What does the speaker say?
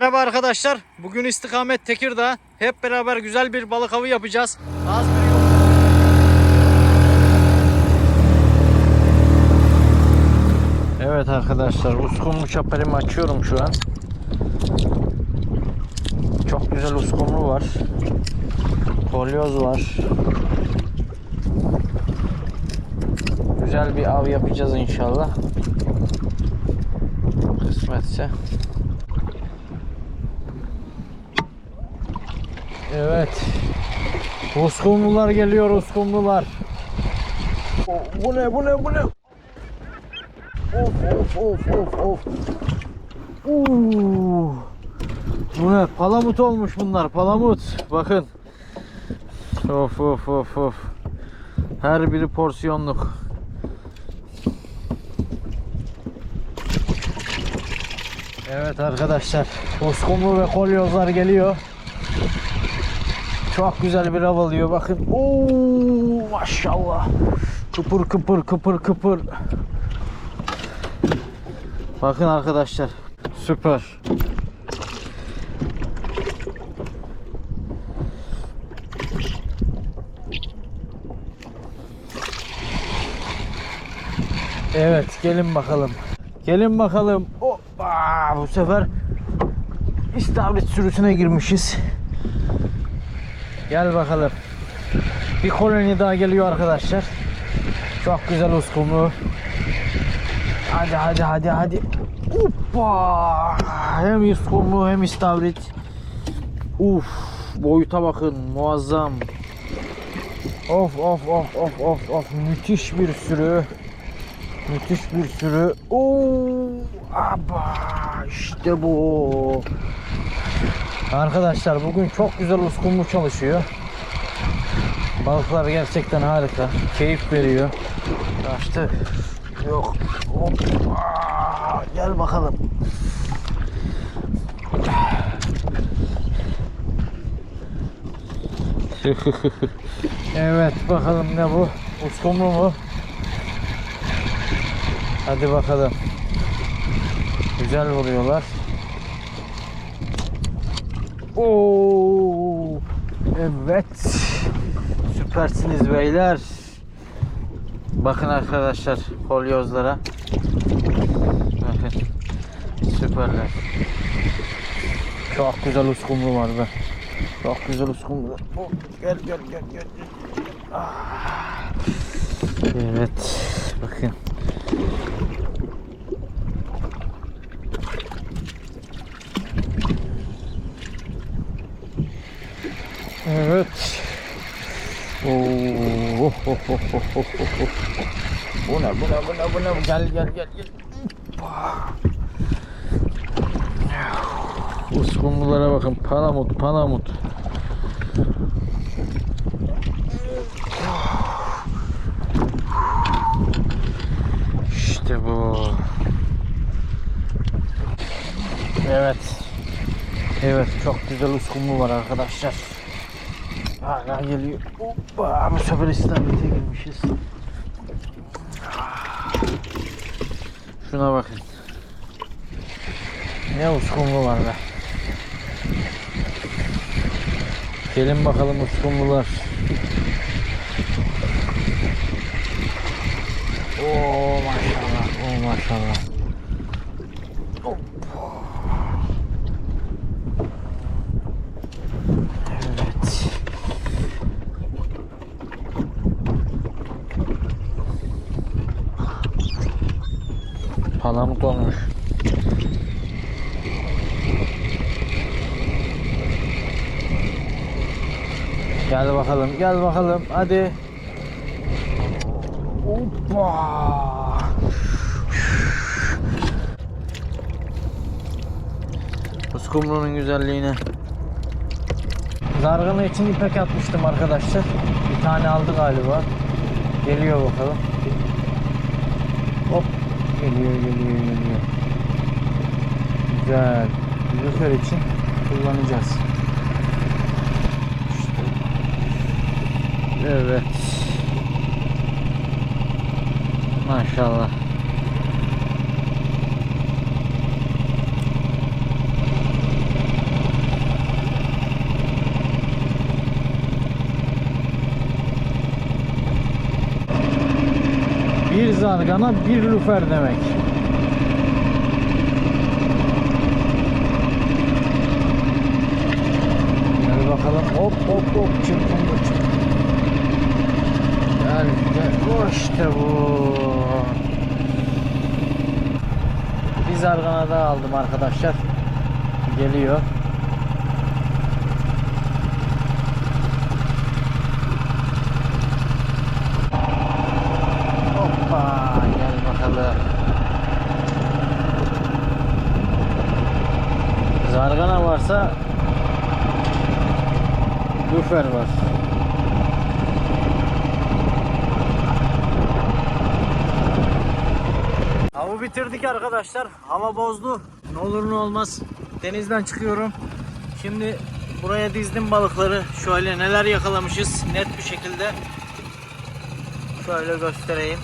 Merhaba arkadaşlar. Bugün istikamet Tekirdağ. Hep beraber güzel bir balık avı yapacağız. Az bir yol. Evet arkadaşlar uskumru çaperimi açıyorum şu an. Çok güzel uskumru var. Kolyoz var. Güzel bir av yapacağız inşallah. Kısmetse. Evet. Uskumrular geliyor uskumrular. O, Bu ne bu ne bu ne? Of of of of of. Uuu. Bu ne? Palamut olmuş bunlar. Palamut. Bakın. Of of of of. Her biri porsiyonluk. Evet arkadaşlar. Uskumru ve kolyozlar geliyor. Çok güzel bir av alıyor. Bakın. Oo maşallah. Kıpır kıpır kıpır kıpır. Bakın arkadaşlar. Süper. Evet gelin bakalım. Gelin bakalım. Hoppa bu sefer istavrit sürüsüne girmişiz. Gel bakalım. Bir koloni daha geliyor arkadaşlar. Çok güzel uskumru. Hadi hadi hadi hadi. Hoppa! Hem uskumru hem istavrit. Uf, boyuta bakın muazzam. Of of of of of of müthiş bir sürü. Müthiş bir sürü. Oo! Aba! İşte bu. Arkadaşlar bugün çok güzel uskumru çalışıyor. Balıklar gerçekten harika. Keyif veriyor. Kaçtı. Yok. Hoppa. Gel bakalım. evet bakalım ne bu? Uskumru mu? Hadi bakalım. Güzel vuruyorlar. Oo, evet. Süpersiniz beyler. Bakın arkadaşlar kolyozlara. Bakın. Süperler. Çok güzel uskumru var be. Çok güzel uskumru. Oh, gel gel gel gel. Ah. Evet. Oo, oh, oh, oh, oh, oh, oh. Bu ne bu ne bu ne bu ne gel gel gel gel. Hoppa. Uskumrulara bakın palamut palamut. İşte bu. Evet. Evet çok güzel uskumru var arkadaşlar. Hala geliyor. Hoppa bu sefer istavrit'e girmişiz. Şuna bakın. Ne uskumru var be. Gelin bakalım uskumrular. Oo maşallah. Oo maşallah. Evet. Palamut olmuş. Gel bakalım, gel bakalım. Hadi. Hoppa. Uskumru'nun güzelliğine. Zargana için ipek atmıştım arkadaşlar. Bir tane aldı galiba. Geliyor bakalım. Hop. Geliyor, geliyor, geliyor. Güzel. Lüfer için kullanacağız. İşte. Evet. Maşallah. Zargana bir lüfer demek. Gel bakalım. Hop hop hop çırpındı. Gel gel. İşte bu. Bir zargana daha aldım arkadaşlar. Geliyor. Hoppa gel bakalım. Zargana varsa lüfer var. Avı bitirdik arkadaşlar. Hava bozdu. Ne olur ne olmaz. Denizden çıkıyorum. Şimdi buraya dizdim balıkları. Şöyle neler yakalamışız net bir şekilde. Şöyle göstereyim.